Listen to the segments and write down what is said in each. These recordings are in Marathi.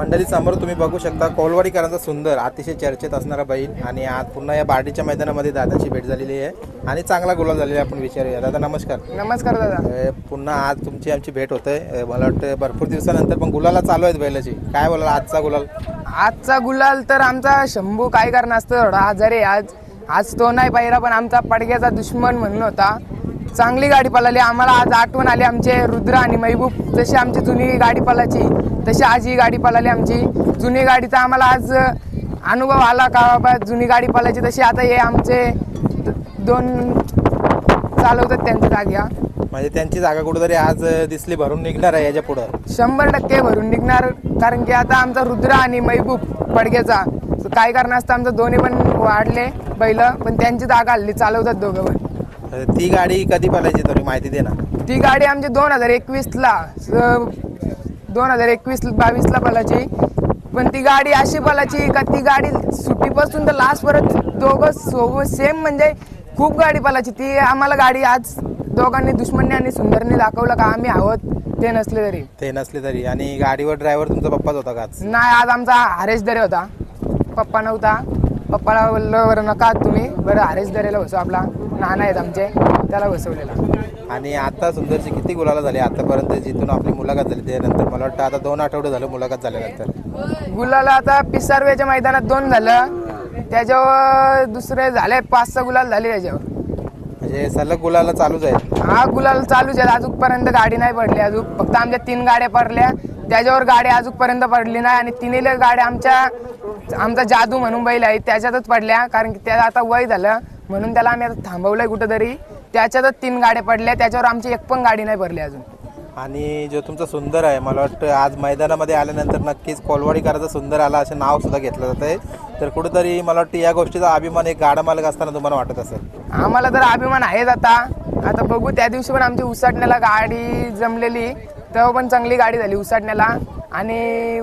मंडळी समोर तुम्ही बघू शकता कोलवाडीकरांचा सुंदर अतिशय चर्चेत असणारा बैल आणि आज पुन्हा या बार्डीच्या मैदानामध्ये दादाची भेट झालेली आहे आणि चांगला गुलाल झालेला आहे आपण विचारूया. दादा नमस्कार. नमस्कार दादा. पुन्हा आज तुमची आमची भेट होते अ, मला वाटतं भरपूर दिवसानंतर पण गुलाला चालू आहेत बैलाची. काय बोलाल आजचा गुलाल? आजचा गुलाल तर आमचा शंभू काय करणार असतं? थोडा आजारी आहे आज आज तो नाही पाहिला पण आमचा पडग्याचा दुश्मन म्हणून होता. चांगली गाडी पळाली. आम्हाला आज आठवण आली आमचे रुद्र आणि महबूब. जशी आमची जुनी गाडी पळायची तशी आज ही गाडी पळाली आमची. जुनी गाडीचा आम्हाला आज अनुभव आला का बाबा जुनी गाडी पळायची तशी आता हे आमचे दोन चालवतात त्यांच्या जाग्या म्हणजे त्यांची जागा कुठेतरी आज दिसली भरून निघणार आहे याच्या पुढं. शंभर टक्के भरून निघणार कारण की आता आमचा रुद्र आणि महबूब पडग्याचा. काय करणार असतं आमचं दोन्ही पण वाढले बैल पण त्यांची जागा हल्ली चालवतात दोघं पण. ती गाडी कधी पळायची तरी माहिती दे ना. ती गाडी आमची दोन हजार एकवीसला दोन हजार एकवीस बावीसला पलाची पण ती गाडी अशी पलाची का ती गाडी सुट्टीपासून तर लास्ट परत दोघं सोबत सेम म्हणजे खूप गाडी पलाची ती आम्हाला गाडी आज दोघांनी दुश्मनने आणि सुंदरने दाखवलं का आम्ही आहोत ते नसले तरी. ते नसले तरी. आणि गाडीवर ड्रायव्हर तुमचा पप्पाच होता का आज? नाही आज आमचा हरेश दरे होता. पप्पा नव्हता. पप्पाला बोललो बरं नका तुम्ही. बरं हरेश दरेला बसू आपला. नाना आहेत आमचे. त्याला बसवलेला आणि आता सुंदरची किती गुलाला झाली? आतापर्यंत जिथून आपली मुलाखत झाली त्यानंतर मला वाटतं आता दोन आठवडे झालं मुलाखत झाल्यानंतर. गुलाला आता पिसारवेच्या मैदानात दोन झालं. त्याच्यावर दुसरे झाले पाच सहा गुलाल झाले त्याच्यावर. म्हणजे सलग गुलाला चालूच आहे. हा गुलाल चालूच आहे. अजूनपर्यंत गाडी नाही पडली अजून. फक्त आमच्या तीन गाड्या पडल्या. त्याच्यावर गाडी अजूनपर्यंत पडली नाही. आणि तिन्ही गाड्या आमच्या आमचा जादू म्हणून बैल आहे त्याच्यातच पडल्या कारण की त्याला आता वय झालं. म्हणून त्याला आम्ही आता थांबवलंय कुठंतरी. त्याच्यातच तीन गाड्या पडल्या त्याच्यावर आमची एक पण गाडी नाही भरली अजून. आणि जो तुमचा सुंदर आहे मला वाटतं आज मैदानामध्ये आल्यानंतर नक्कीच कोलवाडीकरांचा सुंदर आला असं नाव सुद्धा घेतलं जात आहे. तर कुठेतरी मला वाटतं या गोष्टीचा अभिमान एक गाडा मालक असताना तुम्हाला वाटत असेल? आम्हाला तर अभिमान आहेच आता. आता बघू त्या दिवशी पण आमची उसाटण्याला गाडी जमलेली तेव्हा पण चांगली गाडी झाली उसाटण्याला. आणि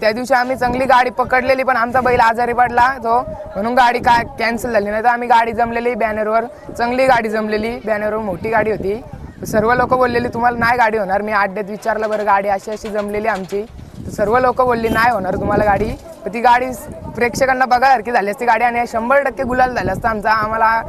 त्या दिवशी आम्ही चांगली गाडी पकडलेली पण आमचा बैल आजारी पडला तो. म्हणून गाडी काय कॅन्सल झाली नाही तर आम्ही गाडी जमलेली बॅनरवर चांगली गाडी जमलेली बॅनरवर मोठी गाडी होती. सर्व लोक बोललेली तुम्हाला नाही गाडी होणार मी अड्ड्यात विचारलं बरं गाडी अशी अशी जमलेली आमची. सर्व लोक बोलली नाही होणार तुम्हाला गाडी. तर ती गाडी प्रेक्षकांना बघासारखी झाली असती. गाडी आणि शंभर टक्के गुलाल झाला असतं आमचा. आम्हाला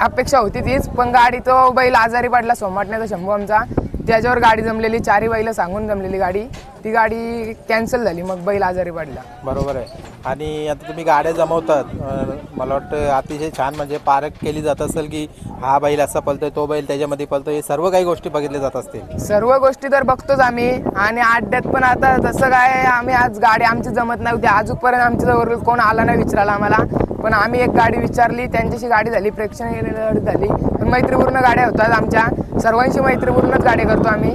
अपेक्षा होती तीच पण गाडी तो बैल आजारी पडला सोमाटण्याचा शंभू आमचा. त्याच्यावर गाडी जमलेली चारी बैल सांगून जमलेली गाडी ती गाडी कॅन्सल झाली मग बैल आजारी पडला. बरोबर आहे. आणि आता तुम्ही गाड्या जमवतात. अं, मला वाटतं अतिशय छान म्हणजे पारख केली जात असेल की हा बैल असा पलतोय तो बैल त्याच्यामध्ये पलतोय हे सर्व काही गोष्टी बघितल्या जात असतील. सर्व गोष्टी तर बघतोच आम्ही. आणि अड्ड्यात पण आता तसं काय आम्ही आज गाडी आमची जमत नव्हती. अजूनपर्यंत आमच्या जवळ कोण आला नाही विचारायला आम्हाला. पण आम्ही एक गाडी विचारली त्यांच्याशी गाडी झाली प्रेक्षणीय गाडी झाली. पण मैत्रीपूर्ण गाड्या होतात आमच्या सर्वांशी मैत्रीपूर्णच गाडी करतो आम्ही.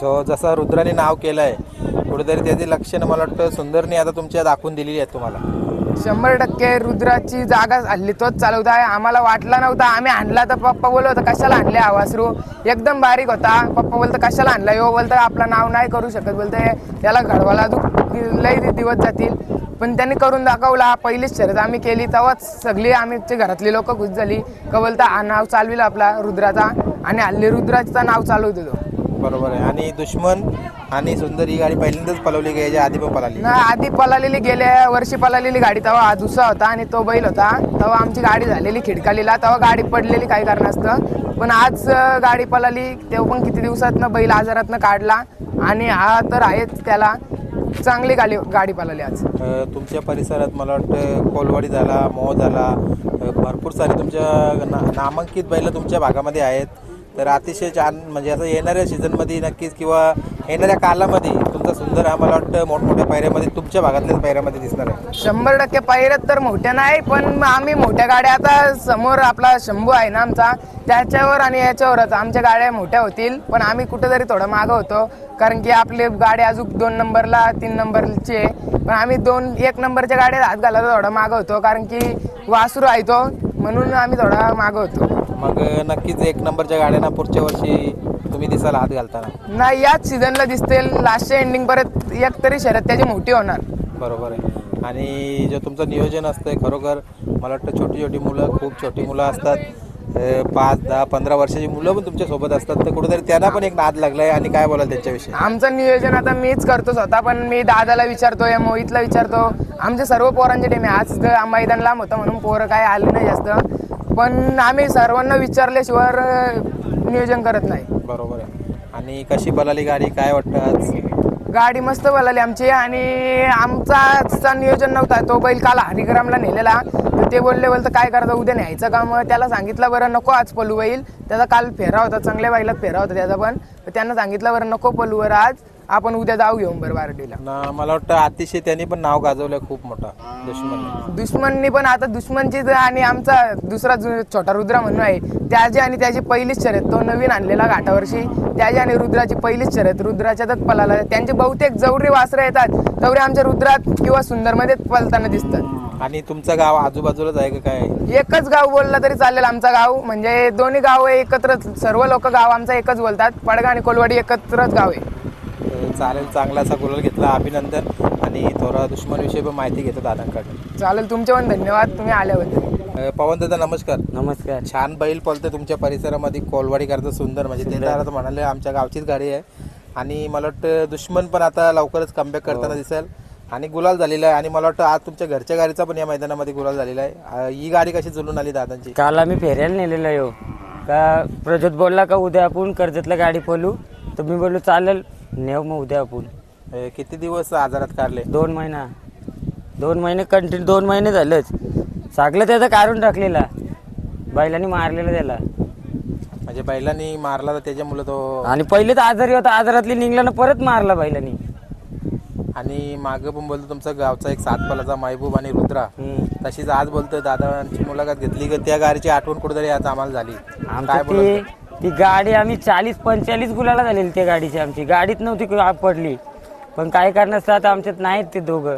जो जसं रुद्राने नाव केलं आहे कुठेतरी त्याची लक्षणं मला वाटतं सुंदरने आता तुमच्या दाखवून दिलेली आहेत तुम्हाला. शंभर टक्के रुद्राची जागा हल्ली तोच चालवत आहे. आम्हाला वाटला नव्हता आम्ही आणला तर पप्पा बोलत होता कशाला आणले हा वासरू एकदम बारीक होता. पप्पा बोलतं कशाला आणला यो बोलतं आपलं नाव नाही करू शकत. बोलतं याला घडवायला अजून लई दिवस जातील. पण त्यांनी करून दाखवला पहिलीच शर्यत आम्ही केली. तेव्हाच सगळी आम्ही घरातली लोक खुश झाली. का बोलता हा नाव चालविला आपला रुद्राचा आणि हल्ली रुद्राचा नाव चालवतो तो. बरोबर आहे. आणि दुश्मन आणि सुंदर ही गाडी पहिल्यांदाच पलवली याच्या आधी पण पळाली ना आधी पळालेली गेल्या वर्षी पळालेली गाडी तेव्हा हा दुसरा होता आणि तो बैल होता. तेव्हा आमची गाडी झालेली खिडकालीला तेव्हा गाडी पडलेली काही कारणास्तव. पण आज अं, गाडी पळाली तेव्हा पण किती दिवसातनं बैल आजारातनं काढला. आणि हा तर आहेच त्याला. चांगली गाडी गाडी पळाली आज. अ, तुमच्या परिसरात मला वाटतं कोलवाडी झाला मोह झाला अ, भरपूर सारे तुमच्या ना नामांकित बैल तुमच्या भागामध्ये आहेत. तर अतिशय छान म्हणजे असं येणाऱ्या सीझनमध्ये नक्कीच किंवा येणाऱ्या कालामध्ये तुमचा सुंदर हा मला वाटतं मोठमोठ्या पायऱ्यामध्ये तुमच्या भागातल्याच पायऱ्यामध्ये दिसणार आहे. शंभर टक्के पायऱ्यात तर मोठ्या नाही पण आम्ही मोठ्या गाड्या आता समोर आपला शंभू आहे ना आमचा त्याच्यावर आणि याच्यावरच. आमच्या गाड्या मोठ्या होतील पण आम्ही कुठेतरी थोडं मागं होतो कारण की आपले गाड्या अजून दोन नंबरला तीन नंबरची आहे. पण आम्ही दोन एक नंबरच्या गाड्या हात घालायला थोडं मागं होतो कारण की वासरू आहे तो म्हणून आम्ही थोडा मागं होतो. मग नक्कीच एक नंबरच्या गाड्यांना पुढच्या वर्षी तुम्ही दिसाल हात घालताना. नाही याच सीझनला दिसतील. लास्टच्या एंडिंग परत एक तरी शर्यत त्याची मोठी होणार. बरोबर आहे. आणि जे तुमचं नियोजन असतंय खरोखर मला वाटतं छोटी छोटी मुलं खूप छोटी मुलं असतात. अ, पाच दहा पंधरा वर्षाची मुलं पण तुमच्यासोबत असतात. तर कुठेतरी त्यांना पण एक नाद लागलाय. आणि काय बोलाल त्यांच्याविषयी? आमचं नियोजन आता मीच करतो स्वतः पण मी दादाला विचारतो या मोहितला विचारतो. आमचे सर्व पोरांचे टीम आहे. आज तर मैदान लांब होतं म्हणून पोरं काय आले नाही जास्त. पण आम्ही सर्वांना विचारल्याशिवाय नियोजन करत नाही. बरोबर आहे. आणि कशी पळाली गाडी काय वाटतं आज? गाडी मस्त बोलाली आमची आणि आमचा आजचा नियोजन नव्हता. तो बैल काल हरिग्रामला नेलेला. तर ते बोलले बोलतं काय करता उद्या न्यायचं का मग त्याला सांगितलं बरं नको आज पलू बैल. त्याचा काल फेरा होता चांगल्या बैलात फेरा होता त्याचा पण. तर त्यांना सांगितलं बरं नको पलू बरं आज. आपण उद्या जाऊ घेऊन बरं बारडीला. ना मला वाटतं अतिशय त्यांनी पण नाव गाजवलं खूप मोठा दुश्मन दुश्मननी पण आता दुश्मनची आणि आमचा दुसरा जो छोटा रुद्रा म्हणून आहे त्याची आणि त्याची पहिलीच शर्यत तो नवीन आणलेला घाटावर्षी त्याची आणि रुद्राची पहिलीच शर्यत रुद्राच्यातच पळाला त्यांचे बहुतेक जवरी वासरं येतात तेवढे आमच्या रुद्रात किंवा सुंदरमध्येच पळताना दिसतात. आणि तुमचं गाव आजूबाजूलाच आहे का काय? एकच गाव बोलला तरी चालेल आमचा गाव म्हणजे दोन्ही गाव एकत्र सर्व लोक गाव आमचा एकच बोलतात पडगा आणि कोलवाडी एकत्रच गाव आहे. चालेल चांगला असा गुलाल घेतला अभिनंदन. आणि थोडा दुश्मनविषयी पण माहिती घेतो दादांकडे चालेल तुमचे पण धन्यवाद तुम्ही आल्याबद्दल. पवन दादा नमस्कार. नमस्कार. छान बैल पळतं तुमच्या परिसरामध्ये कोलवाडी करतं सुंदर. म्हणजे ते तर आता म्हणाले आमच्या गावचीच गाडी आहे. आणि मला वाटतं दुश्मन पण आता लवकरच कमबॅक करताना दिसेल. आणि गुलाल झालेला आहे. आणि मला वाटतं आज तुमच्या घरच्या गाडीचा पण या मैदानामध्ये गुलाल झालेला आहे. अ, ही गाडी कशी जुळून आली दादांची? काल आम्ही फेऱ्याला नेलेलो यो का प्रज्योत बोलला का उद्या आपण कर्जतला गाडी पळू. तर मी बोललो चालेल. नेऊ मग उद्या आपण. अ, किती दिवस आजारात काढले? दोन महिना. दोन महिने कंटिन्यू दोन महिने झालंच. सागलं त्याचं काढून टाकलेला. बैलांनी मारलेलं त्याला. म्हणजे बैलांनी मारला तर त्याच्यामुळे तो आणि पहिले तर आजारी होता आजारातली निघला ना परत मारला बैलांनी. आणि मागं पण बोलतो तुमचा गावचा एक सातपालाचा महबूब आणि रुद्रा. हम्म. तशीच आज बोलतोय दादांची मुलाखत घेतली की त्या गाडीची आठवण कुठेतरी आज आम्हाला झाली. काय आमची बोलत ती ती गाडी आम्ही चाळीस पंचेचाळीस गुलाला झालेली त्या गाडीची आमची. गाडीत नव्हती पडली. पण काय कारणास्तव आता आमच्यात नाहीत ते दोघं.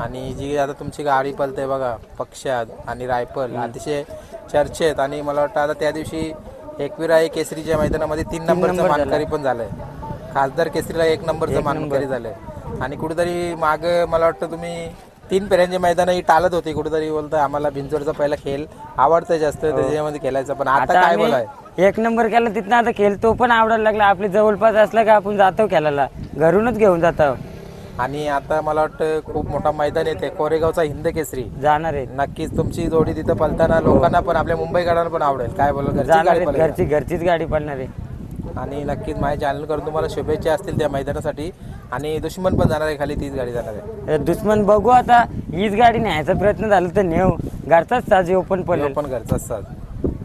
आणि जी आता तुमची गाडी पलते बघा पक्षात आणि रायफल अतिशय चर्चेत. आणि मला वाटतं आता त्या दिवशी एकविराई केसरीच्या मैदानामध्ये तीन नंबरचं. मानकरी पण झालंय. खासदार केसरीला एक नंबरचं मानकरी झालंय. आणि कुठेतरी माग मला वाटतं तुम्ही तीन पेऱ्यांची मैदान ही टाळत होती कुठेतरी बोलतोय आम्हाला भिंजोडचा पहिला खेळ आवडतंय जास्त त्याच्यामध्ये खेळायचं पण आता काय आम्ही बोलाय? एक नंबर केला तिथनं आता खेळ तो पण आवडायला लागला आपली जवळपास असला का आपण जातो खेळायला घरूनच घेऊन जातो. आणि आता मला वाटतं खूप मोठा मैदान येते कोरेगावचा हिंद केसरी. जाणार आहे. नक्कीच तुमची जोडी तिथं पलताना लोकांना पण आपल्या मुंबईकरांना पण आवडेल. काय बोला जाणार आहे. घरची घरचीच गाडी पडणार आहे. आणि नक्कीच माझ्या चॅनल करून तुम्हाला शुभेच्छा असतील त्या मैदानासाठी. आणि दुश्मन पण जाणार आहे खाली तीच गाडी जाणार आहे. दुश्मन बघू आता. हीच गाडी न्यायचा प्रयत्न झाला तर नेऊ. घरचाच साजी ओपन पडलेल तो पण घरचाच साज.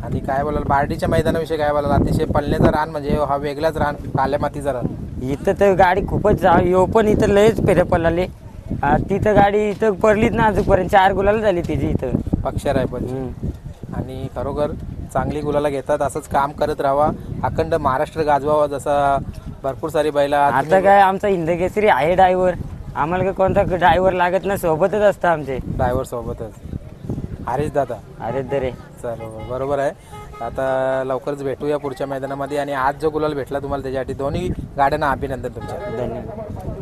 आणि काय बोलाल बार्डीच्या मैदानाविषयी काय बोलाल? अतिशय पळण्याचा रान म्हणजे हा वेगळाच रान काल्या मातीचा रान. इथं तर गाडी खूपच ओपन इथं लयच फेरे पडलाले. तिथं गाडी इथं पडलीच ना अजूनपर्यंत. चार गुलाला झाली तिची इथं. पक्षा रायफल हम्म. आणि खरोखर चांगली गुलाला घेतात असंच काम करत राहावा. अखंड महाराष्ट्र गाजवावा जसा भरपूर सारी बैला आता काय आमचा हिंदकेसरी आहे ड्रायव्हर आम्हाला काय कोणता ड्रायव्हर लागत ना सोबतच असतं आमचे. ड्रायव्हर सोबतच. हरीश दादा. अरे दरे चल बरोबर आहे. आता लवकरच भेटूया पुढच्या मैदानामध्ये आणि आज जो गुलाल भेटला तुम्हाला त्याच्यासाठी दोन्ही गाड्यांना अभिनंदन तुमच्या. धन्यवाद.